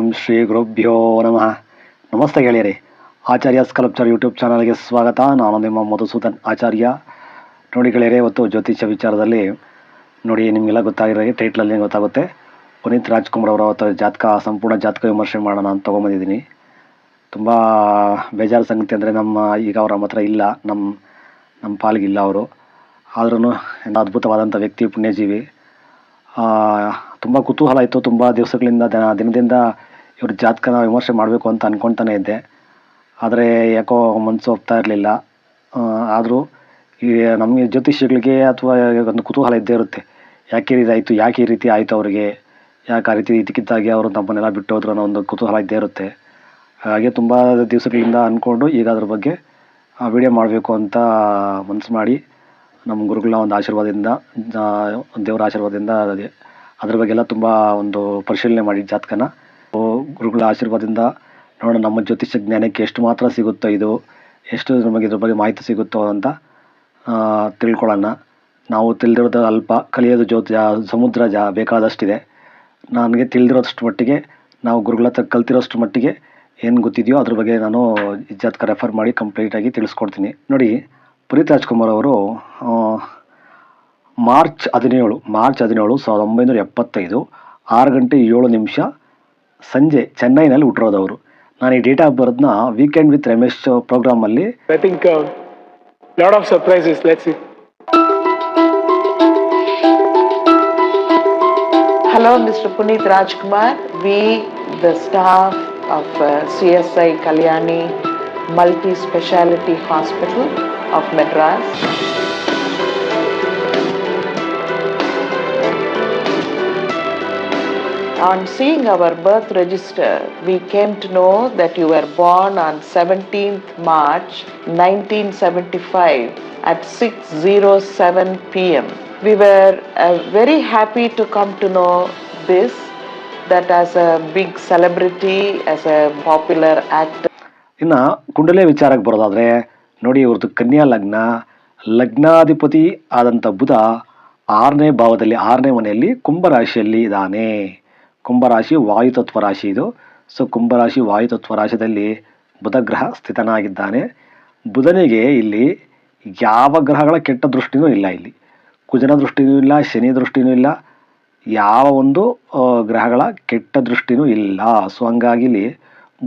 ಓಂ ಶ್ರೀ ಗುರುಭ್ಯೋ ನಮಃ. ನಮಸ್ತೆ ಗೆಳೆಯರಿ. ಆಚಾರ್ಯ ಸ್ಕಲ್ಪ್ಚರ್ ಯೂಟ್ಯೂಬ್ ಚಾನಲ್ಗೆ ಸ್ವಾಗತ. ನಾನು ನಿಮ್ಮ ಮಧುಸೂದನ್ ಆಚಾರ್ಯ. ನೋಡಿ ಗೆಳೆಯರೆ, ಇವತ್ತು ಜ್ಯೋತಿಷ್ಯ ವಿಚಾರದಲ್ಲಿ ನೋಡಿ ನಿಮಗೆಲ್ಲ ಗೊತ್ತಾಗಿರೋ ಟೈಟ್ಲಲ್ಲಿ ಗೊತ್ತಾಗುತ್ತೆ. ಪುನೀತ್ ರಾಜ್ಕುಮಾರ್ ಅವರ ಅವತ್ತು ಜಾತಕ, ಸಂಪೂರ್ಣ ಜಾತಕ ವಿಮರ್ಶೆ ಮಾಡೋಣ ಅಂತ ತೊಗೊಂಬಂದಿದ್ದೀನಿ. ತುಂಬ ಬೇಜಾರು ಸಂಗತಿ ಅಂದರೆ ನಮ್ಮ ಈಗ ಅವರ ಹತ್ರ ಇಲ್ಲ. ನಮ್ಮ ನಮ್ಮ ಪಾಲಿಗಿಲ್ಲ ಅವರು. ಆದ್ರೂ ಅದ್ಭುತವಾದಂಥ ವ್ಯಕ್ತಿ, ಪುಣ್ಯಜೀವಿ. ತುಂಬ ಕುತೂಹಲ ಇತ್ತು. ತುಂಬ ದಿವಸಗಳಿಂದ ದಿನ, ದಿನದಿಂದ ಇವ್ರ ಜಾತಕನ ವಿಮರ್ಶೆ ಮಾಡಬೇಕು ಅಂತ ಅಂದ್ಕೊಳ್ತಾನೆ ಇದ್ದೆ. ಆದರೆ ಯಾಕೋ ಮನಸ್ಸು ಒಪ್ತಾ ಇರಲಿಲ್ಲ. ಆದರೂ ಈ ನಮಗೆ ಜ್ಯೋತಿಷಿಗಳಿಗೆ ಅಥವಾ ಒಂದು ಕುತೂಹಲ ಇದ್ದೇ ಇರುತ್ತೆ. ಯಾಕೆ ಇದಾಯಿತು ಯಾಕೆ ಈ ರೀತಿ ಆಯಿತು ಅವರಿಗೆ? ಯಾಕೆ ಆ ರೀತಿ ಇದಕ್ಕಿದ್ದಾಗೆ ಅವರು ನಮ್ಮನ್ನೆಲ್ಲ ಬಿಟ್ಟು ಹೋದ್ರು ಅನ್ನೋ ಒಂದು ಕುತೂಹಲ ಇದ್ದೇ ಇರುತ್ತೆ. ಹಾಗೆ ತುಂಬ ದಿವಸಗಳಿಂದ ಅಂದ್ಕೊಂಡು ಈಗ ಅದ್ರ ಬಗ್ಗೆ ವಿಡಿಯೋ ಮಾಡಬೇಕು ಅಂತ ಮನಸ್ಸು ಮಾಡಿ ನಮ್ಮ ಗುರುಗಳ ಒಂದು ಆಶೀರ್ವಾದದಿಂದ ದೇವರ ಆಶೀರ್ವಾದದಿಂದ ಅದೇ- ಅದ್ರ ಬಗ್ಗೆ ಎಲ್ಲ ತುಂಬ ಒಂದು ಪರಿಶೀಲನೆ ಮಾಡಿ ಜಾತಕನ. ಗುರುಗಳ ಆಶೀರ್ವಾದದಿಂದ ನೋಡೋಣ, ನಮ್ಮ ಜ್ಯೋತಿಷ್ಯ ಜ್ಞಾನಕ್ಕೆ ಎಷ್ಟು ಮಾತ್ರ ಸಿಗುತ್ತೋ ಇದು, ಎಷ್ಟು ನಮಗೆ ಇದ್ರ ಬಗ್ಗೆ ಮಾಹಿತಿ ಸಿಗುತ್ತೋ ಅಂತ ತಿಳ್ಕೊಳ್ಳೋಣ. ನಾವು ತಿಳಿದಿರೋದು ಅಲ್ಪ ಕಲಿಯೋದು ಜ್ಯೋತಿ ಸಮುದ್ರ ಜಾ, ಬೇಕಾದಷ್ಟಿದೆ. ನನಗೆ ತಿಳಿದಿರೋಷ್ಟು ಮಟ್ಟಿಗೆ, ನಾವು ಗುರುಗಳ ಹತ್ರ ಕಲ್ತಿರೋಷ್ಟು ಮಟ್ಟಿಗೆ ಏನು ಗೊತ್ತಿದೆಯೋ ಅದ್ರ ಬಗ್ಗೆ ನಾನು ಜಾತಕ ರೆಫರ್ ಮಾಡಿ ಕಂಪ್ಲೀಟಾಗಿ ತಿಳಿಸ್ಕೊಡ್ತೀನಿ. ನೋಡಿ, ಪುನೀತ್ ರಾಜ್ಕುಮಾರ್ ಅವರು ಮಾರ್ಚ್ ಹದಿನೇಳು ಮಾರ್ಚ್ ಹದಿನೇಳು ಸಾವಿರದ ಒಂಬೈನೂರ ಎಪ್ಪತ್ತೈದು, ಆರು ಗಂಟೆ ಏಳು ನಿಮಿಷ ಸಂಜೆ ಚೆನ್ನೈನಲ್ಲಿ ಹುಟ್ಟಿರೋದವರು ನಾನು ಈ ಡೇಟ್ ಆಫ್ ಬರ್ತ್ನ weekend with Ramesh ಪ್ರೋಗ್ರಾಮಲ್ಲಿ I think lot of of surprises. Let's see. Hello, Mr. Puneet Rajkumar. We, the staff of uh, CSI Kalyani Multi Speciality Hospital of Madras, on seeing our birth register, we came to know that you were born on 17th March 1975 at 6:07 p.m. We were uh, very happy to come to know this that as a big celebrity, as a popular actor, ಇನ್ನು ಕುಂಡಲೆ ವಿಚಾರಕ್ಕೆ ಬರೋದಾದರೆ ನೋಡಿ ಇವ್ರದ್ದು ಕನ್ಯಾ ಲಗ್ನ ಲಗ್ನಾಧಿಪತಿ ಆದಂಥ ಬುಧ ಆರನೇ ಭಾವದಲ್ಲಿ ಆರನೇ ಮನೆಯಲ್ಲಿ ಕುಂಭರಾಶಿಯಲ್ಲಿ ಇದ್ದಾನೆ ಕುಂಭರಾಶಿ ವಾಯುತತ್ವ ರಾಶಿ ಇದು. ಸೊ ಕುಂಭರಾಶಿ ವಾಯುತತ್ವ ರಾಶಿಯಲ್ಲಿ ಬುಧ ಗ್ರಹ ಸ್ಥಿತನಾಗಿದ್ದಾನೆ. ಬುಧನಿಗೆ ಇಲ್ಲಿ ಯಾವ ಗ್ರಹಗಳ ಕೆಟ್ಟ ದೃಷ್ಟಿನೂ ಇಲ್ಲ ಇಲ್ಲಿ. ಕುಜನ ದೃಷ್ಟಿನೂ ಇಲ್ಲ, ಶನಿ ದೃಷ್ಟಿನೂ ಇಲ್ಲ, ಯಾವ ಒಂದು ಗ್ರಹಗಳ ಕೆಟ್ಟ ದೃಷ್ಟಿನೂ ಇಲ್ಲ. ಸೊ ಹಂಗಾಗಿ ಇಲ್ಲಿ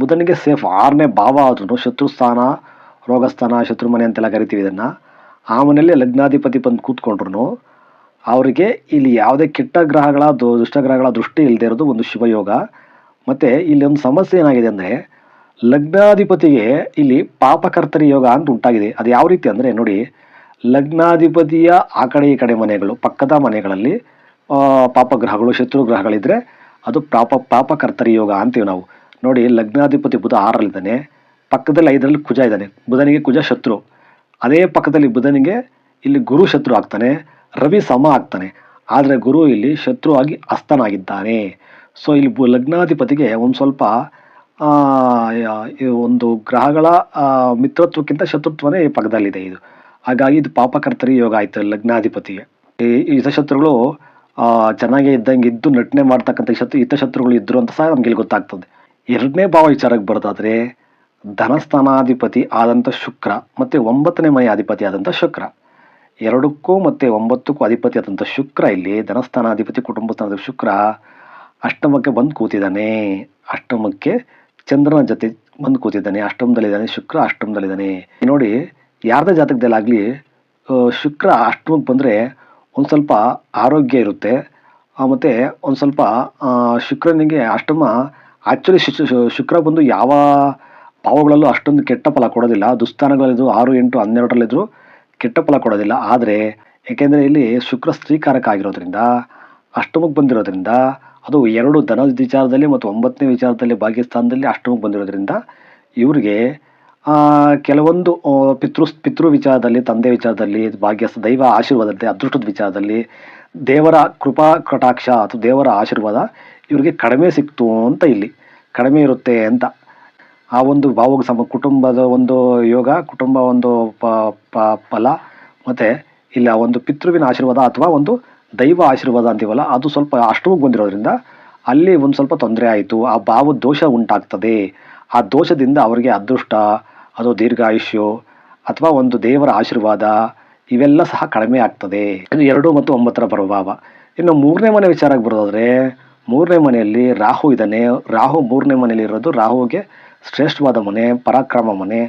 ಬುಧನಿಗೆ ಸೇಫ್ ಆರನೇ ಭಾವ ಆದ್ರೂ ಶತ್ರುಸ್ಥಾನ ರೋಗಸ್ಥಾನ, ಶತ್ರು ಮನೆ ಅಂತೆಲ್ಲ ಕರಿತೀವಿ ಇದನ್ನು. ಆ ಮನೆಯಲ್ಲಿ ಲಗ್ನಾಧಿಪತಿ ಬಂದು ಕೂತ್ಕೊಂಡ್ರು ಅವರಿಗೆ ಇಲ್ಲಿ ಯಾವುದೇ ಕೆಟ್ಟ ಗ್ರಹಗಳ ದುಷ್ಟಗ್ರಹಗಳ ದೃಷ್ಟಿ ಇಲ್ಲದೆ ಇರೋದು ಒಂದು ಶುಭಯೋಗ ಮತ್ತು ಇಲ್ಲಿ ಒಂದು ಸಮಸ್ಯೆ ಏನಾಗಿದೆ ಅಂದರೆ, ಲಗ್ನಾಧಿಪತಿಗೆ ಇಲ್ಲಿ ಪಾಪಕರ್ತರಿ ಯೋಗ ಅಂತ ಉಂಟಾಗಿದೆ. ಅದು ಯಾವ ರೀತಿ ಅಂದರೆ, ನೋಡಿ, ಲಗ್ನಾಧಿಪತಿಯ ಆ ಕಡೆ ಈ ಕಡೆ ಮನೆಗಳು, ಪಕ್ಕದ ಮನೆಗಳಲ್ಲಿ ಪಾಪಗ್ರಹಗಳು ಶತ್ರು ಗ್ರಹಗಳಿದ್ರೆ ಅದು ಪಾಪ, ಪಾಪಕರ್ತರಿ ಯೋಗ ಅಂತೀವಿ ನಾವು. ನೋಡಿ, ಲಗ್ನಾಧಿಪತಿ ಬುಧ ಆರಲ್ಲಿದ್ದಾನೆ, ಪಕ್ಕದಲ್ಲಿ ಐದರಲ್ಲಿ ಕುಜ ಇದ್ದಾನೆ. ಬುಧನಿಗೆ ಕುಜ ಶತ್ರು. ಅದೇ ಪಕ್ಕದಲ್ಲಿ ಬುಧನಿಗೆ ಇಲ್ಲಿ ಗುರು ಶತ್ರು ಆಗ್ತಾನೆ. ರವಿ ಸಮ ಆಗ್ತಾನೆ. ಆದರೆ ಗುರು ಇಲ್ಲಿ ಶತ್ರು ಆಗಿ ಅಸ್ತನಾಗಿದ್ದಾನೆ. ಸೊ ಇಲ್ಲಿ ಲಗ್ನಾಧಿಪತಿಗೆ ಒಂದು ಸ್ವಲ್ಪ ಒಂದು ಗ್ರಹಗಳ ಮಿತ್ರತ್ವಕ್ಕಿಂತ ಶತ್ರುತ್ವನೇ ಪಕ್ಕದಲ್ಲಿದೆ ಇದು. ಹಾಗಾಗಿ ಇದು ಪಾಪಕರ್ತರಿ ಯೋಗ ಆಯಿತು ಲಗ್ನಾಧಿಪತಿಗೆ. ಈ ಶತ್ರುಗಳು ಚೆನ್ನಾಗೇ ಇದ್ದಂಗೆ ಇದ್ದು ನಟನೆ ಮಾಡ್ತಕ್ಕಂಥ ಶತ್ರು ಹಿತಶತ್ರುಗಳು ಇದ್ದರು ಅಂತ ಸಹ ನಮಗೆ ಇಲ್ಲಿ ಗೊತ್ತಾಗ್ತದೆ. ಎರಡನೇ ಭಾವ ವಿಚಾರಕ್ಕೆ ಬರೋದಾದ್ರೆ, ಧನಸ್ಥಾನಾಧಿಪತಿ ಆದಂಥ ಶುಕ್ರ ಮತ್ತು ಒಂಬತ್ತನೇ ಮನೆ ಅಧಿಪತಿ ಆದಂಥ ಶುಕ್ರ. ಎರಡಕ್ಕೂ ಮತ್ತು ಒಂಬತ್ತಕ್ಕೂ ಅಧಿಪತಿ ಆದಂಥ ಶುಕ್ರ ಇಲ್ಲಿ, ಧನಸ್ಥಾನಾಧಿಪತಿ ಕುಟುಂಬ ಸ್ಥಾನದ ಶುಕ್ರ ಅಷ್ಟಮಕ್ಕೆ ಬಂದು ಕೂತಿದ್ದಾನೆ. ಅಷ್ಟಮಕ್ಕೆ ಚಂದ್ರನ ಜೊತೆ ಬಂದು ಕೂತಿದ್ದಾನೆ. ಅಷ್ಟಮದಲ್ಲಿದ್ದಾನೆ ಶುಕ್ರ, ಅಷ್ಟಮದಲ್ಲಿದ್ದಾನೆ. ನೋಡಿ, ಯಾರದೇ ಜಾತಕದಲ್ಲಾಗಲಿ ಶುಕ್ರ ಅಷ್ಟಮಕ್ಕೆ ಬಂದರೆ ಒಂದು ಸ್ವಲ್ಪ ಆರೋಗ್ಯ ಇರುತ್ತೆ. ಮತ್ತು ಒಂದು ಸ್ವಲ್ಪ ಶುಕ್ರನಿಗೆ ಅಷ್ಟಮ ಆ್ಯಕ್ಚುಲಿ ಶುಕ್ರ ಬಂದು ಯಾವ ಭಾವಗಳಲ್ಲೂ ಅಷ್ಟೊಂದು ಕೆಟ್ಟ ಫಲ ಕೊಡೋದಿಲ್ಲ. ದುಸ್ಥಾನಗಳಲ್ಲಿದ್ದರು ಆರು ಎಂಟು ಹನ್ನೆರಡರಲ್ಲಿದ್ದರೂ ಕೆಟ್ಟ ಫಲ ಕೊಡೋದಿಲ್ಲ. ಆದರೆ ಏಕೆಂದರೆ ಇಲ್ಲಿ ಶುಕ್ರ ಸ್ತ್ರೀಕಾರಕ ಆಗಿರೋದ್ರಿಂದ ಅಷ್ಟಮಕ್ಕೆ ಬಂದಿರೋದ್ರಿಂದ, ಅದು ಎರಡು ಧನ ವಿಚಾರದಲ್ಲಿ ಮತ್ತು ಒಂಬತ್ತನೇ ವಿಚಾರದಲ್ಲಿ ಭಾಗ್ಯಸ್ಥಾನದಲ್ಲಿ ಅಷ್ಟಮಕ್ಕೆ ಬಂದಿರೋದ್ರಿಂದ ಇವರಿಗೆ ಕೆಲವೊಂದು ಪಿತೃ ಪಿತೃ ವಿಚಾರದಲ್ಲಿ, ತಂದೆ ವಿಚಾರದಲ್ಲಿ, ಭಾಗ್ಯಸ್ಥ ದೈವ ಆಶೀರ್ವಾದದಲ್ಲಿ, ಅದೃಷ್ಟದ ವಿಚಾರದಲ್ಲಿ, ದೇವರ ಕೃಪಾ ಕಟಾಕ್ಷ ಅಥವಾ ದೇವರ ಆಶೀರ್ವಾದ ಇವರಿಗೆ ಕಡಿಮೆ ಸಿಕ್ತು ಅಂತ ಇಲ್ಲಿ. ಕಡಿಮೆ ಇರುತ್ತೆ ಅಂತ. ಆ ಒಂದು ಭಾವ ಸಮ ಕುಟುಂಬದ ಒಂದು ಯೋಗ, ಕುಟುಂಬ ಒಂದು ಫಲ, ಮತ್ತು ಇಲ್ಲ ಒಂದು ಪಿತೃವಿನ ಆಶೀರ್ವಾದ ಅಥವಾ ಒಂದು ದೈವ ಆಶೀರ್ವಾದ ಅಂತೀವಲ್ಲ, ಅದು ಸ್ವಲ್ಪ ಅಷ್ಟಮಕ್ಕೆ ಬಂದಿರೋದ್ರಿಂದ ಅಲ್ಲಿ ಒಂದು ಸ್ವಲ್ಪ ತೊಂದರೆ ಆಯಿತು, ಆ ಭಾವ ದೋಷ ಉಂಟಾಗ್ತದೆ. ಆ ದೋಷದಿಂದ ಅವರಿಗೆ ಅದೃಷ್ಟ, ಅದು ದೀರ್ಘಾಯುಷ್ಯು ಅಥವಾ ಒಂದು ದೇವರ ಆಶೀರ್ವಾದ, ಇವೆಲ್ಲ ಸಹ ಕಡಿಮೆ ಆಗ್ತದೆ. ಇದು ಎರಡು ಮತ್ತು ಒಂಬತ್ತರ ಪ್ರಭಾವ. ಇನ್ನು ಮೂರನೇ ಮನೆ ವಿಚಾರಕ್ಕೆ ಬರೋದಾದ್ರೆ, ಮೂರನೇ ಮನೆಯಲ್ಲಿ ರಾಹು ಇದ್ದಾನೆ. ರಾಹು ಮೂರನೇ ಮನೆಯಲ್ಲಿ ಇರೋದು ರಾಹುವಿಗೆ ಶ್ರೇಷ್ಠವಾದ ಮನೆ, ಪರಾಕ್ರಮ ಮನೆ.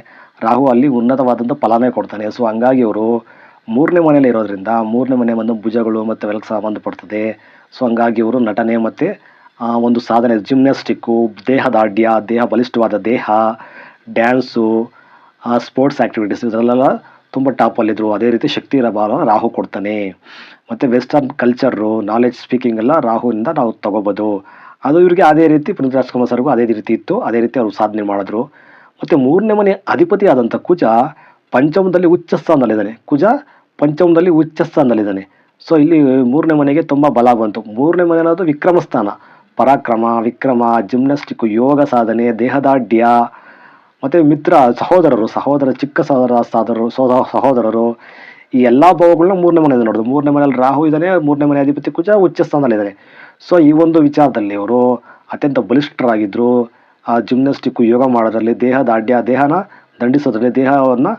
ರಾಹು ಅಲ್ಲಿ ಉನ್ನತವಾದಂಥ ಫಲನೇ ಕೊಡ್ತಾನೆ. ಸೊ ಹಂಗಾಗಿ ಅವರು ಮೂರನೇ ಮನೆಯಲ್ಲಿ ಇರೋದ್ರಿಂದ ಮೂರನೇ ಮನೆ ಬಂದು ಭುಜಗಳು ಮತ್ತು ಅವೆಲ್ಲ ಸಂಬಂಧಪಡ್ತದೆ. ಸೊ ಹಂಗಾಗಿ ಇವರು ನಟನೆ ಮತ್ತು ಒಂದು ಸಾಧನೆ. ಜಿಮ್ನಾಸ್ಟಿಕ್ಕು ದೇಹದಾಢ್ಯ ದೇಹ ಬಲಿಷ್ಠವಾದ ದೇಹ ಡ್ಯಾನ್ಸು ಸ್ಪೋರ್ಟ್ಸ್ ಆ್ಯಕ್ಟಿವಿಟೀಸ್ ಇದರಲ್ಲೆಲ್ಲ ತುಂಬ ಟಾಪಲ್ಲಿದ್ದರು ಅದೇ ರೀತಿ ಶಕ್ತಿ ಭಾವ ರಾಹು ಕೊಡ್ತಾನೆ. ಮತ್ತು ವೆಸ್ಟರ್ನ್ ಕಲ್ಚರು ನಾಲೆಜ್ ಸ್ಪೀಕಿಂಗ್ ಎಲ್ಲ ರಾಹುವಿಂದ ನಾವು ತಗೋಬೋದು. ಅದು ಇವರಿಗೆ ಅದೇ ರೀತಿ ಪುನೀತ್ ರಾಜ್ಕುಮಾರ್ ಸರ್ಗೂ ಅದೇ ರೀತಿ ಇತ್ತು. ಅದೇ ರೀತಿ ಅವರು ಸಾಧನೆ ಮಾಡಿದ್ರು. ಮತ್ತು ಮೂರನೇ ಮನೆ ಅಧಿಪತಿ ಆದಂಥ ಕುಜ ಪಂಚಮದಲ್ಲಿ ಉಚ್ಚ ಸ್ಥಾನದಲ್ಲಿದ್ದಾನೆ. ಕುಜ ಪಂಚಮದಲ್ಲಿ ಉಚ್ಚ ಸ್ಥಾನದಲ್ಲಿದ್ದಾನೆ. ಸೊ ಇಲ್ಲಿ ಮೂರನೇ ಮನೆಗೆ ತುಂಬ ಬಲ ಬಂತು. ಮೂರನೇ ಮನೆ ಅನ್ನೋದು ವಿಕ್ರಮ ಸ್ಥಾನ. ಪರಾಕ್ರಮ, ವಿಕ್ರಮ ಜಿಮ್ನಾಸ್ಟಿಕ್ ಯೋಗ ಸಾಧನೆ ದೇಹದಾಢ್ಯ ಮತ್ತು ಮಿತ್ರ ಸಹೋದರರು, ಸಹೋದರ, ಚಿಕ್ಕ ಸಹೋದರ ಸಹೋದರರು ಸಹೋದರರು. ಈ ಎಲ್ಲ ಭಾವಗಳನ್ನ ಮೂರನೇ ಮನೆಯಲ್ಲಿ ನೋಡೋದು. ಮೂರನೇ ಮನೆಯಲ್ಲಿ ರಾಹು ಇದ್ದಾನೆ ಮೂರನೇ ಮನೆ ಅಧಿಪತಿ ಕುಜ ಉಚ್ಚ ಸ್ಥಾನದಲ್ಲಿದ್ದಾನೆ ಸೊ ಈ ಒಂದು ವಿಚಾರದಲ್ಲಿ ಅವರು ಅತ್ಯಂತ ಬಲಿಷ್ಠರಾಗಿದ್ದರು ಆ ಜಿಮ್ನಾಸ್ಟಿಕ್ ಯೋಗ ಮಾಡೋದ್ರಲ್ಲಿ ದೇಹ ದಾಢ್ಯ ದೇಹನ ದಂಡಿಸೋದ್ರಲ್ಲಿ ದೇಹವನ್ನು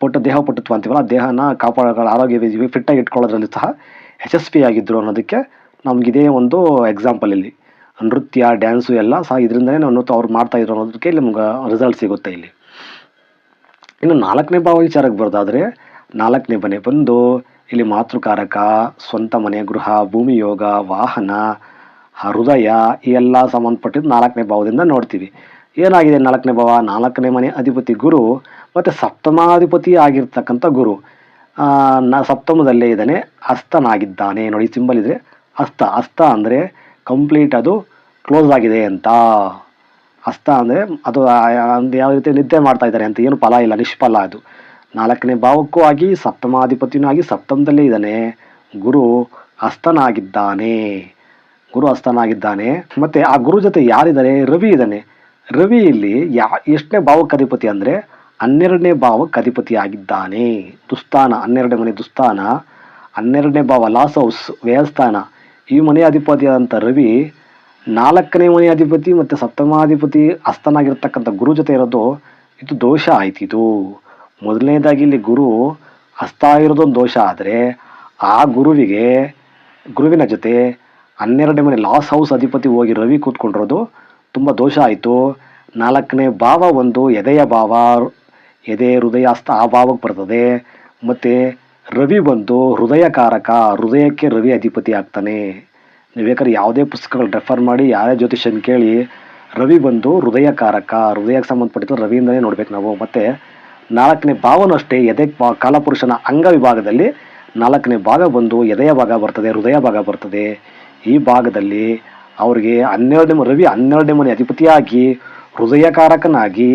ಪುಟ್ಟ, ದೇಹ ಪುಟ್ಟತ್ವ ಅಂತೀವಲ್ಲ ದೇಹನ ಕಾಪಾಡೋ ಆರೋಗ್ಯ ಫಿಟ್ಟಾಗಿ ಇಟ್ಕೊಳ್ಳೋದ್ರಲ್ಲಿ ಸಹ ಯಶಸ್ವಿಯಾಗಿದ್ದರು ಅನ್ನೋದಕ್ಕೆ ನಮಗಿದೇ ಒಂದು ಎಕ್ಸಾಂಪಲ್ ಇಲ್ಲಿ. ನೃತ್ಯ ಡ್ಯಾನ್ಸು ಎಲ್ಲ ಸಹ ಇದರಿಂದನೇ ನಾವು ಅವ್ರು ಮಾಡ್ತಾ ಇದ್ರು ಅನ್ನೋದಕ್ಕೆ ಇಲ್ಲಿ ನಮ್ಗೆ ರಿಸಲ್ಟ್ ಸಿಗುತ್ತೆ ಇಲ್ಲಿ. ಇನ್ನು ನಾಲ್ಕನೇ ಭಾವ ವಿಚಾರಕ್ಕೆ ಬರೋದಾದರೆ ನಾಲ್ಕನೇ ಮನೆ ಬಂದು ಇಲ್ಲಿ ಮಾತೃಕಾರಕ, ಸ್ವಂತ ಮನೆ, ಗೃಹ, ಭೂಮಿ ಯೋಗ, ವಾಹನ, ಹೃದಯ, ಈ ಎಲ್ಲ ಸಂಬಂಧಪಟ್ಟಿದ್ದು ನಾಲ್ಕನೇ ಭಾವದಿಂದ ನೋಡ್ತೀವಿ. ಏನಾಗಿದೆ ನಾಲ್ಕನೇ ಭಾವ? ನಾಲ್ಕನೇ ಮನೆ ಅಧಿಪತಿ ಗುರು, ಮತ್ತು ಸಪ್ತಮಾಧಿಪತಿ ಆಗಿರ್ತಕ್ಕಂಥ ಗುರು. ನ, ಸಪ್ತಮದಲ್ಲೇ ಇದ್ದಾನೆ ಹಸ್ತನಾಗಿದ್ದಾನೆ ನೋಡಿ ಸಿಂಬಲ್ ಇದ್ರೆ ಹಸ್ತ ಹಸ್ತ ಅಂದರೆ ಕಂಪ್ಲೀಟ್ ಅದು ಕ್ಲೋಸ್ ಆಗಿದೆ ಅಂತ. ಹಸ್ತ ಅಂದರೆ ಅದು ಯಾವ ರೀತಿ ನಿದ್ದೆ ಮಾಡ್ತಾ ಇದ್ದಾರೆ ಅಂತ. ಏನು ಫಲ ಇಲ್ಲ, ನಿಷ್ಫಲ ಅದು. ನಾಲ್ಕನೇ ಭಾವಕ್ಕೂ ಆಗಿ ಸಪ್ತಮಾಧಿಪತಿಯೂ ಆಗಿ ಸಪ್ತಮದಲ್ಲೇ ಇದ್ದಾನೆ. ಗುರು ಹಸ್ತನಾಗಿದ್ದಾನೆ ಗುರು ಹಸ್ತನಾಗಿದ್ದಾನೆ ಮತ್ತೆ ಆ ಗುರು ಜೊತೆ ಯಾರಿದ್ದಾನೆ ರವಿ ಇದ್ದಾನೆ. ರವಿ ಇಲ್ಲಿ ಯಾ, ಎಷ್ಟನೇ ಭಾವಕ್ಕೆ ಅಧಿಪತಿ ಅಂದರೆ ಹನ್ನೆರಡನೇ ಭಾವಕ್ಕೆ ಅಧಿಪತಿ ಆಗಿದ್ದಾನೆ ದುಸ್ಥಾನ, ಹನ್ನೆರಡನೇ ಮನೆ ದುಸ್ಥಾನ. ಹನ್ನೆರಡನೇ ಭಾವ ಲಾಸ್ ಹೌಸ್, ವ್ಯಯಸ್ಥಾನ. ಈ ಮನೆ ಅಧಿಪತಿ ಆದಂಥ ರವಿ ನಾಲ್ಕನೇ ಮನೆ ಅಧಿಪತಿ ಮತ್ತು ಸಪ್ತಮಾಧಿಪತಿ ಹಸ್ತನಾಗಿರ್ತಕ್ಕಂಥ ಗುರು ಜೊತೆ ಇರೋದು, ಇದು ದೋಷ ಆಯ್ತಿದು. ಮೊದಲನೇದಾಗಿ ಇಲ್ಲಿ ಗುರು ಹಸ್ತ ಇರೋದೊಂದು ದೋಷ ಆದರೆ ಆ ಗುರುವಿಗೆ, ಗುರುವಿನ ಜೊತೆ ಹನ್ನೆರಡನೇ ಮನೆ ಲಾಸ್ ಹೌಸ್ ಅಧಿಪತಿ ಹೋಗಿ ರವಿ ಕೂತ್ಕೊಂಡಿರೋದು ತುಂಬ ದೋಷ ಆಯಿತು. ನಾಲ್ಕನೇ ಭಾವ ಒಂದು ಎದೆಯ ಭಾವ, ಎದೆ ಹೃದಯ ಹಸ್ತ ಆ ಭಾವಕ್ಕೆ ಬರ್ತದೆ. ಮತ್ತು ರವಿ ಬಂದು ಹೃದಯಕಾರಕ, ಹೃದಯಕ್ಕೆ ರವಿ ಅಧಿಪತಿ ಆಗ್ತಾನೆ. ನೀವು ಬೇಕಾದ್ರೆ ಯಾವುದೇ ಪುಸ್ತಕಗಳು ರೆಫರ್ ಮಾಡಿ, ಯಾರೇ ಜ್ಯೋತಿಷನ್ ಕೇಳಿ, ರವಿ ಬಂದು ಹೃದಯಕಾರಕ, ಹೃದಯಕ್ಕೆ ಸಂಬಂಧಪಟ್ಟಿದ್ದು ರವಿಯಿಂದಲೇ ನೋಡ್ಬೇಕು ನಾವು. ಮತ್ತು ನಾಲ್ಕನೇ ಭಾವನೂ ಅಷ್ಟೇ, ಎದೆ ಕಾಲಪುರುಷನ ಅಂಗ ವಿಭಾಗದಲ್ಲಿ ನಾಲ್ಕನೇ ಭಾಗ ಬಂದು ಎದೆಯ ಭಾಗ ಬರ್ತದೆ, ಹೃದಯ ಭಾಗ ಬರ್ತದೆ. ಈ ಭಾಗದಲ್ಲಿ ಅವರಿಗೆ ಹನ್ನೆರಡನೇ ರವಿ ಹನ್ನೆರಡನೇ ಮನೆ ಅಧಿಪತಿಯಾಗಿ, ಹೃದಯಕಾರಕನಾಗಿ,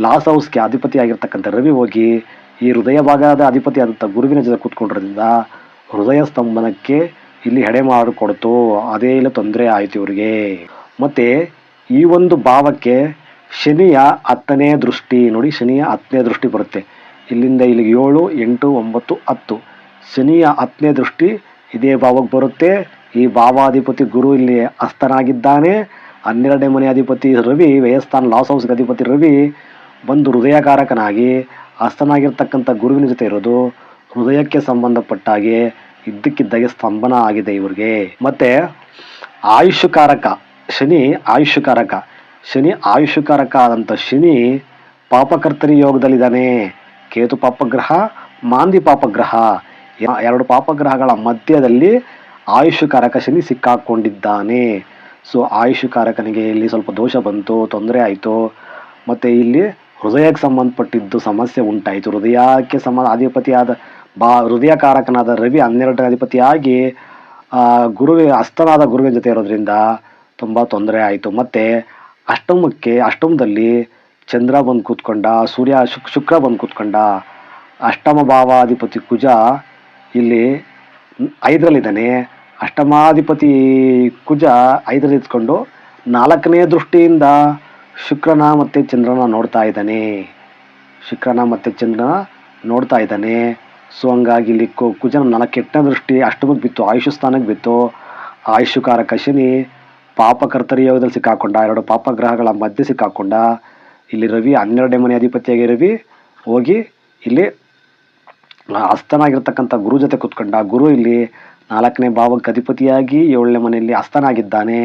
ಲಾಸ್ ಹೌಸ್ಗೆ ಅಧಿಪತಿಯಾಗಿರ್ತಕ್ಕಂಥ ರವಿ ಹೋಗಿ ಈ ಹೃದಯ ಭಾಗದ ಅಧಿಪತಿ ಆದಂಥ ಗುರುವಿನ ಜೊತೆ ಕೂತ್ಕೊಂಡಿರೋದ್ರಿಂದ ಹೃದಯ ಸ್ತಂಭನಕ್ಕೆ ಇಲ್ಲಿ ಹೆಡೆ ಮಾಡಿಕೊಡ್ತು. ಅದೇ ಇಲ್ಲ ತೊಂದರೆ ಆಯಿತು ಇವರಿಗೆ. ಮತ್ತು ಈ ಒಂದು ಭಾವಕ್ಕೆ ಶನಿಯ ಹತ್ತನೇ ದೃಷ್ಟಿ. ನೋಡಿ, ಶನಿಯ ಹತ್ತನೇ ದೃಷ್ಟಿ ಬರುತ್ತೆ. ಇಲ್ಲಿಂದ ಇಲ್ಲಿಗೆ ಏಳು, ಎಂಟು, ಒಂಬತ್ತು, ಹತ್ತು. ಶನಿಯ ಹತ್ತನೇ ದೃಷ್ಟಿ, ಇದೇ ಭಾವಕ್ಕೆ ಬರುತ್ತೆ. ಈ ಭಾವಾಧಿಪತಿ ಗುರು ಇಲ್ಲಿ ಅಸ್ತನಾಗಿದ್ದಾನೆ ಹನ್ನೆರಡನೇ ಮನೆ ಅಧಿಪತಿ ರವಿ, ವ್ಯಯಸ್ಥಾನ ಲಾಸ್ ಹೌಸ್ಗೆ ಅಧಿಪತಿ ರವಿ ಬಂದು ಹೃದಯಕಾರಕನಾಗಿ ಅಸ್ತನಾಗಿರ್ತಕ್ಕಂಥ ಗುರುವಿನ ಜೊತೆ ಇರೋದು. ಹೃದಯಕ್ಕೆ ಸಂಬಂಧಪಟ್ಟಾಗೆ ಇದ್ದಕ್ಕಿದ್ದಾಗೆ ಸ್ತಂಭನ ಆಗಿದೆ ಇವ್ರಿಗೆ. ಮತ್ತೆ ಆಯುಷ್ಯಕಾರಕ, ಶನಿ ಆಯುಷ್ಯಕಾರಕ. ಶನಿ ಆಯುಷ್ಯಕಾರಕ ಆದಂಥ ಶನಿ ಪಾಪಕರ್ತರಿ ಯೋಗದಲ್ಲಿದ್ದಾನೆ. ಕೇತು ಪಾಪಗ್ರಹ, ಮಾಂದಿ ಪಾಪಗ್ರಹ ಎರಡು ಪಾಪಗ್ರಹಗಳ ಮಧ್ಯದಲ್ಲಿ ಆಯುಷ್ಯಕಾರಕ ಶನಿ ಸಿಕ್ಕಾಕೊಂಡಿದ್ದಾನೆ. ಸೊ ಆಯುಷ್ಯಕಾರಕನಿಗೆ ಇಲ್ಲಿ ಸ್ವಲ್ಪ ದೋಷ ಬಂತು, ತೊಂದರೆ ಆಯಿತು. ಮತ್ತು ಇಲ್ಲಿ ಹೃದಯಕ್ಕೆ ಸಂಬಂಧಪಟ್ಟಿದ್ದು ಸಮಸ್ಯೆ ಉಂಟಾಯಿತು. ಹೃದಯಕ್ಕೆ ಸಂಬಂಧ ಅಧಿಪತಿಯಾದ ಬಾ, ಹೃದಯಕಾರಕನಾದ ರವಿ ಹನ್ನೆರಡನೇ ಅಧಿಪತಿಯಾಗಿ ಗುರುವಿ ಹಸ್ತನಾದ ಗುರುವಿನ ಜೊತೆ ಇರೋದ್ರಿಂದ ತುಂಬ ತೊಂದರೆ ಆಯಿತು. ಮತ್ತು ಅಷ್ಟಮಕ್ಕೆ, ಅಷ್ಟಮದಲ್ಲಿ ಚಂದ್ರ ಬಂದು ಕೂತ್ಕೊಂಡ, ಸೂರ್ಯ ಶುಕ್, ಶುಕ್ರ ಬಂದು ಕೂತ್ಕೊಂಡ ಅಷ್ಟಮ ಭಾವಾಧಿಪತಿ ಕುಜ ಇಲ್ಲಿ ಐದರಲ್ಲಿದ್ದಾನೆ. ಅಷ್ಟಮಾಧಿಪತಿ ಕುಜ ಐದರಲ್ಲಿ ಇದ್ಕೊಂಡು ನಾಲ್ಕನೇ ದೃಷ್ಟಿಯಿಂದ ಶುಕ್ರನ ಮತ್ತು ಚಂದ್ರನ ನೋಡ್ತಾ ಇದ್ದಾನೆ. ಶುಕ್ರನ ಮತ್ತು ಚಂದ್ರನ ನೋಡ್ತಾ ಇದ್ದಾನೆ. ಸೊ, ಹಂಗಾಗಿ ಇಲ್ಲಿ ಕುಜನ ನಾಲ್ಕು ಕೆಟ್ಟ ದೃಷ್ಟಿ ಅಷ್ಟಮಕ್ಕೆ ಬಿತ್ತು, ಆಯುಷ್ಯ ಸ್ಥಾನಕ್ಕೆ ಬಿತ್ತು. ಆಯುಷ್ಯಕಾರ ಶನಿ ಪಾಪಕರ್ತರಿ ಯೋಗದಲ್ಲಿ ಸಿಕ್ಕಾಕೊಂಡ, ಎರಡು ಪಾಪ ಗ್ರಹಗಳ ಮಧ್ಯೆ ಸಿಕ್ಕಾಕೊಂಡ, ಇಲ್ಲಿ ರವಿ ಹನ್ನೆರಡನೇ ಮನೆ ಅಧಿಪತಿಯಾಗಿ ರವಿ ಹೋಗಿ ಇಲ್ಲಿ ಅಸ್ತನಾಗಿರ್ತಕ್ಕಂಥ ಗುರು ಜೊತೆ ಕುತ್ಕೊಂಡ. ಗುರು ಇಲ್ಲಿ ನಾಲ್ಕನೇ ಭಾವಕ್ಕೆ ಅಧಿಪತಿಯಾಗಿ, ಏಳನೇ ಮನೆಯಲ್ಲಿ ಅಸ್ತನಾಗಿದ್ದಾನೆ.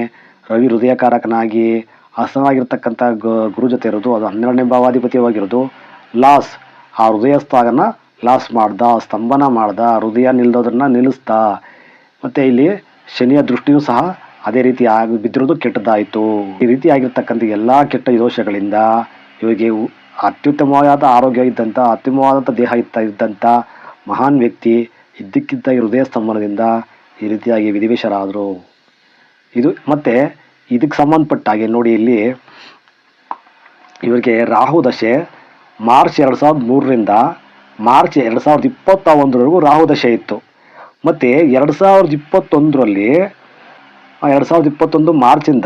ರವಿ ಹೃದಯಕಾರಕನಾಗಿ ಅಸ್ತನಾಗಿರ್ತಕ್ಕಂಥ ಗುರು ಜೊತೆ ಇರೋದು, ಅದು ಹನ್ನೆರಡನೇ ಭಾವಾಧಿಪತಿಯಾಗಿರೋದು ಲಾಸ್, ಆ ಹೃದಯಸ್ಥಾಗನ ಲಾಸ್ ಮಾಡ್ದ, ಸ್ತಂಭನ ಮಾಡ್ದ, ಹೃದಯ ನಿಲ್ದೋದನ್ನು ನಿಲ್ಲಿಸ್ದ. ಮತ್ತೆ ಇಲ್ಲಿ ಶನಿಯ ದೃಷ್ಟಿಯೂ ಸಹ ಅದೇ ರೀತಿ ಆಗಿ ಬಿದ್ದಿರೋದು ಕೆಟ್ಟದಾಯಿತು ಈ ರೀತಿ ಆಗಿರ್ತಕ್ಕಂಥ ಎಲ್ಲ ಕೆಟ್ಟ ದೋಷಗಳಿಂದ ಇವರಿಗೆ ಅತ್ಯುತ್ತಮವಾದ ಆರೋಗ್ಯ ಇದ್ದಂಥ ಅತ್ಯುತ್ತಮವಾದಂಥ ದೇಹ ಇತ್ತ ಇದ್ದಂಥ ಮಹಾನ್ ವ್ಯಕ್ತಿ ಇದ್ದಕ್ಕಿದ್ದ ಹೃದಯ ಸ್ತಂಭನದಿಂದ ಈ ರೀತಿಯಾಗಿ ವಿಧಿವೇಶರಾದರು. ಇದು ಮತ್ತು ಇದಕ್ಕೆ ಸಂಬಂಧಪಟ್ಟ ಹಾಗೆ ನೋಡಿ ಇಲ್ಲಿ ಇವರಿಗೆ ರಾಹು ದಶೆ ಮಾರ್ಚ್ ಎರಡು ಸಾವಿರದ ಮೂರರಿಂದ ಮಾರ್ಚ್ ಎರಡು ಸಾವಿರದ ಇಪ್ಪತ್ತ ಒಂದರವರೆಗೂ ರಾಹು ದಶೆ ಇತ್ತು. ಮತ್ತು ಎರಡು ಸಾವಿರದ ಇಪ್ಪತ್ತೊಂದರಲ್ಲಿ ಎರಡು ಸಾವಿರದ ಇಪ್ಪತ್ತೊಂದು ಮಾರ್ಚಿಂದ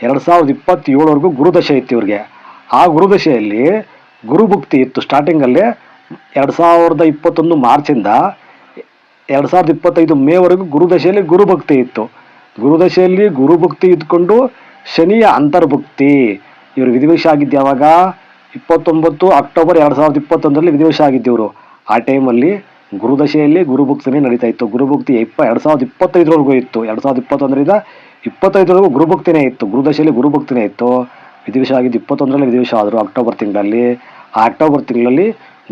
ಎರಡು ಸಾವಿರದ ಇಪ್ಪತ್ತೇಳವರೆಗೂ ಗುರುದಶೆ ಇತ್ತು ಇವ್ರಿಗೆ. ಆ ಗುರುದಶೆಯಲ್ಲಿ ಗುರುಭುಕ್ತಿ ಇತ್ತು ಸ್ಟಾರ್ಟಿಂಗಲ್ಲಿ ಎರಡು ಸಾವಿರದ ಇಪ್ಪತ್ತೊಂದು ಮಾರ್ಚಿಂದ ಎರಡು ಸಾವಿರದ ಇಪ್ಪತ್ತೈದು ಮೇವರೆಗೂ ಗುರುದಶೆಯಲ್ಲಿ ಗುರುಭಕ್ತಿ ಇತ್ತು. ಗುರುದಶೆಯಲ್ಲಿ ಗುರುಭಕ್ತಿ ಇದ್ಕೊಂಡು ಶನಿಯ ಅಂತರ್ಭುಕ್ತಿ. ಇವರು ವಿಧಿವಶ ಆಗಿದ್ದು ಯಾವಾಗ? ಇಪ್ಪತ್ತೊಂಬತ್ತು ಅಕ್ಟೋಬರ್ ಎರಡು ಸಾವಿರದ ಇಪ್ಪತ್ತೊಂದರಲ್ಲಿ ವಿಧಿವೇಶ ಆಗಿದ್ದಿವರು ಆ ಟೈಮಲ್ಲಿ ಗುರುದಶೆಯಲ್ಲಿ ಗುರುಭಕ್ತಿನೇ ನಡೀತಾ ಇತ್ತು. ಗುರುಭಕ್ತಿ ಇಪ್ಪ ಎರಡು ಸಾವಿರದ ಇಪ್ಪತ್ತೈದರವರೆಗೂ ಇತ್ತು. ಎರಡು ಸಾವಿರದ ಇಪ್ಪತ್ತೊಂದರಿಂದ ಇಪ್ಪತ್ತೈದರವರೆಗೂ ಗುರುಭಕ್ತಿನೇ ಇತ್ತು. ಗುರುದಶೆಯಲ್ಲಿ ಗುರುಭಕ್ತಿನೇ ಇತ್ತು. ವಿಧಿವೇಶ ಆಗಿದ್ದು ಇಪ್ಪತ್ತೊಂದರಲ್ಲಿ ವಿಧಿವಿಷ ಆದರು ಅಕ್ಟೋಬರ್ ತಿಂಗಳಲ್ಲಿ. ಆ ಅಕ್ಟೋಬರ್ ತಿಂಗಳಲ್ಲಿ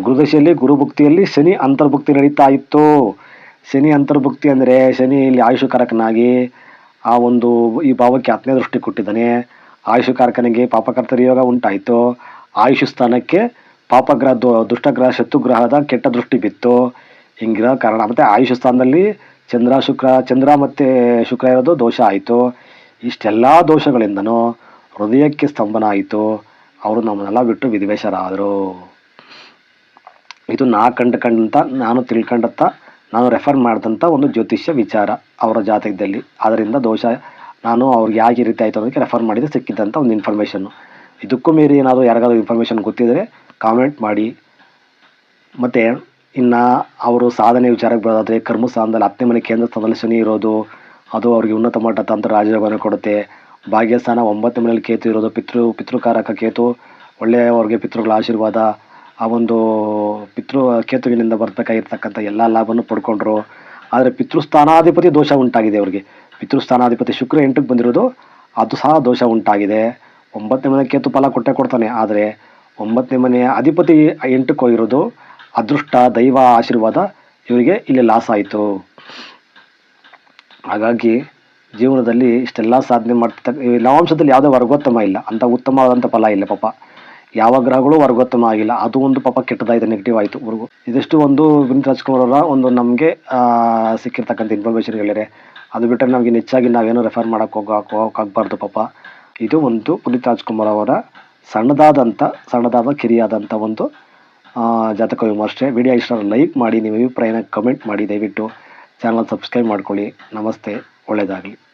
ಗುರುದಶೆಯಲ್ಲಿ ಗುರುಭುಕ್ತಿಯಲ್ಲಿ ಶನಿ ಅಂತರ್ಭುಕ್ತಿ ನಡೀತಾ ಇತ್ತು. ಶನಿ ಅಂತರ್ಭುಕ್ತಿ ಅಂದರೆ ಶನಿ ಇಲ್ಲಿ ಆಯುಷಕಾರಕನಾಗಿ ಆ ಒಂದು ಈ ಭಾವಕ್ಕೆ ಹತ್ತನೇ ದೃಷ್ಟಿ ಕೊಟ್ಟಿದ್ದಾನೆ. ಆಯುಷಕಾರಕನಿಗೆ ಪಾಪಕರ್ತರ ಯೋಗ ಉಂಟಾಯಿತು. ಆಯುಷ ಸ್ಥಾನಕ್ಕೆ ಪಾಪಗ್ರಹ ದುಷ್ಟಗ್ರಹ ಶತ್ರುಗ್ರಹದ ಕೆಟ್ಟ ದೃಷ್ಟಿ ಬಿತ್ತು. ಹಿಂಗಿರೋ ಕಾರಣ. ಮತ್ತು ಆಯುಷ ಸ್ಥಾನದಲ್ಲಿ ಚಂದ್ರ ಶುಕ್ರ, ಚಂದ್ರ ಮತ್ತು ಶುಕ್ರ ಇರೋದು ದೋಷ ಆಯಿತು. ಇಷ್ಟೆಲ್ಲ ದೋಷಗಳಿಂದನೂ ಹೃದಯಕ್ಕೆ ಸ್ತಂಭನ ಆಯಿತು. ಅವರು ನಮ್ಮನ್ನೆಲ್ಲ ಬಿಟ್ಟು ವಿಧಿವೇಶರಾದರು. ಇದು ನಾ ಕಂಡುಕೊಂಡಂಥ ನಾನು ತಿಳ್ಕೊಂಡಂಥ ನಾನು ರೆಫರ್ ಮಾಡಿದಂಥ ಒಂದು ಜ್ಯೋತಿಷ್ಯ ವಿಚಾರ ಅವರ ಜಾತಕದಲ್ಲಿ ಅದರಿಂದ ದೋಷ ನಾನು ಅವ್ರಿಗೆ ಯಾಕೆ ರೀತಿ ಆಯಿತು ಅನ್ನೋದಕ್ಕೆ ರೆಫರ್ ಮಾಡಿದರೆ ಸಿಕ್ಕಿದ್ದಂಥ ಒಂದು ಇನ್ಫಾರ್ಮೇಷನ್ನು ಇದಕ್ಕೂ ಮೀರಿ ಏನಾದರೂ ಯಾರಿಗಾದ್ರೂ ಇನ್ಫಾರ್ಮೇಷನ್ ಗೊತ್ತಿದ್ದರೆ ಕಾಮೆಂಟ್ ಮಾಡಿ. ಮತ್ತು ಇನ್ನು ಅವರು ಸಾಧನೆ ವಿಚಾರಕ್ಕೆ ಬರೋದಾದರೆ ಕರ್ಮ ಸ್ಥಾನದಲ್ಲಿ ಹತ್ತನೇ ಮನೆ ಕೇಂದ್ರ ಸ್ಥಾನದಲ್ಲಿ ಶನಿ ಇರೋದು, ಅದು ಅವ್ರಿಗೆ ಉನ್ನತ ಮಟ್ಟ ತಂತ್ರ ರಾಜಯೋಗವನ್ನು ಕೊಡುತ್ತೆ. ಭಾಗ್ಯಸ್ಥಾನ ಒಂಬತ್ತನೇ ಮನೆಯಲ್ಲಿ ಕೇತು ಇರೋದು, ಪಿತೃ, ಪಿತೃಕಾರಕ ಕೇತು ಒಳ್ಳೆಯ ಅವ್ರಿಗೆ ಪಿತೃಗಳ ಆಶೀರ್ವಾದ, ಆ ಒಂದು ಪಿತೃ ಕೇತುವಿನಿಂದ ಬರ್ತಕ್ಕಾಗಿರ್ತಕ್ಕಂಥ ಎಲ್ಲ ಲಾಭವನ್ನು ಪಡ್ಕೊಂಡ್ರು. ಆದರೆ ಪಿತೃಸ್ಥಾನಾಧಿಪತಿ ದೋಷ ಉಂಟಾಗಿದೆ ಅವ್ರಿಗೆ. ಪಿತೃಸ್ಥಾನಾಧಿಪತಿ ಶುಕ್ರ ಎಂಟಕ್ಕೆ ಬಂದಿರೋದು, ಅದು ಸಹ ದೋಷ ಉಂಟಾಗಿದೆ. ಒಂಬತ್ತನೇ ಮನೆ ಕೇತು ಫಲ ಕೊಟ್ಟೆ ಕೊಡ್ತಾನೆ, ಆದರೆ ಒಂಬತ್ತನೇ ಮನೆಯ ಅಧಿಪತಿ ಎಂಟಕ್ಕೆ ಹೋಗಿರೋದು ಅದೃಷ್ಟ, ದೈವ ಆಶೀರ್ವಾದ ಇವರಿಗೆ ಇಲ್ಲಿ ಲಾಸ್ ಆಯಿತು. ಹಾಗಾಗಿ ಜೀವನದಲ್ಲಿ ಇಷ್ಟೆಲ್ಲ ಸಾಧನೆ ಮಾಡ್ತಾ ಈ ನವಾಂಶದಲ್ಲಿ ಯಾವುದೇ ವರ್ಗೋತ್ತಮ ಇಲ್ಲ. ಅಂತ ಉತ್ತಮವಾದಂಥ ಫಲ ಇಲ್ಲ ಪಾಪ. ಯಾವ ಗ್ರಹಗಳು ವರ್ಗೋತ್ತಮ ಆಗಿಲ್ಲ. ಅದು ಒಂದು ಪಾಪ ಕೆಟ್ಟದಾಯಿತು ನೆಗೆಟಿವ್ ಆಯಿತು. ಅವ್ರಿಗೂ ಇದಿಷ್ಟು ಒಂದು ವಿನೀತ್ ರಾಜ್ಕುಮಾರ್ ಅವರ ಒಂದು ನಮಗೆ ಸಿಕ್ಕಿರ್ತಕ್ಕಂಥ ಇನ್ಫಾರ್ಮೇಷನ್ ಹೇಳಿದರೆ, ಅದು ಬಿಟ್ಟರೆ ನಮಗೆ ಹೆಚ್ಚಾಗಿ ನಾವೇನು ರೆಫರ್ ಮಾಡೋಕೆ ಹೋಗೋ ಹೋಗೋಕ್ಕಾಗಬಾರ್ದು ಪಾಪ. ಇದು ಒಂದು ಪುನೀತ್ ರಾಜ್ಕುಮಾರ್ ಅವರ ಸಣ್ಣದಾದಂಥ, ಸಣ್ಣದಾದ, ಕಿರಿಯಾದಂಥ ಒಂದು ಜಾತಕ ವಿಮರ್ಶೆ ವಿಡಿಯೋ ಇಷ್ಟ ಲೈಕ್ ಮಾಡಿ, ನಿಮ್ಮ ಅಭಿಪ್ರಾಯನ ಕಮೆಂಟ್ ಮಾಡಿ ದಯವಿಟ್ಟು. ಚಾನಲ್ ಸಬ್ಸ್ಕ್ರೈಬ್ ಮಾಡ್ಕೊಳ್ಳಿ. ನಮಸ್ತೆ. ಒಳ್ಳೆಯದಾಗಲಿ.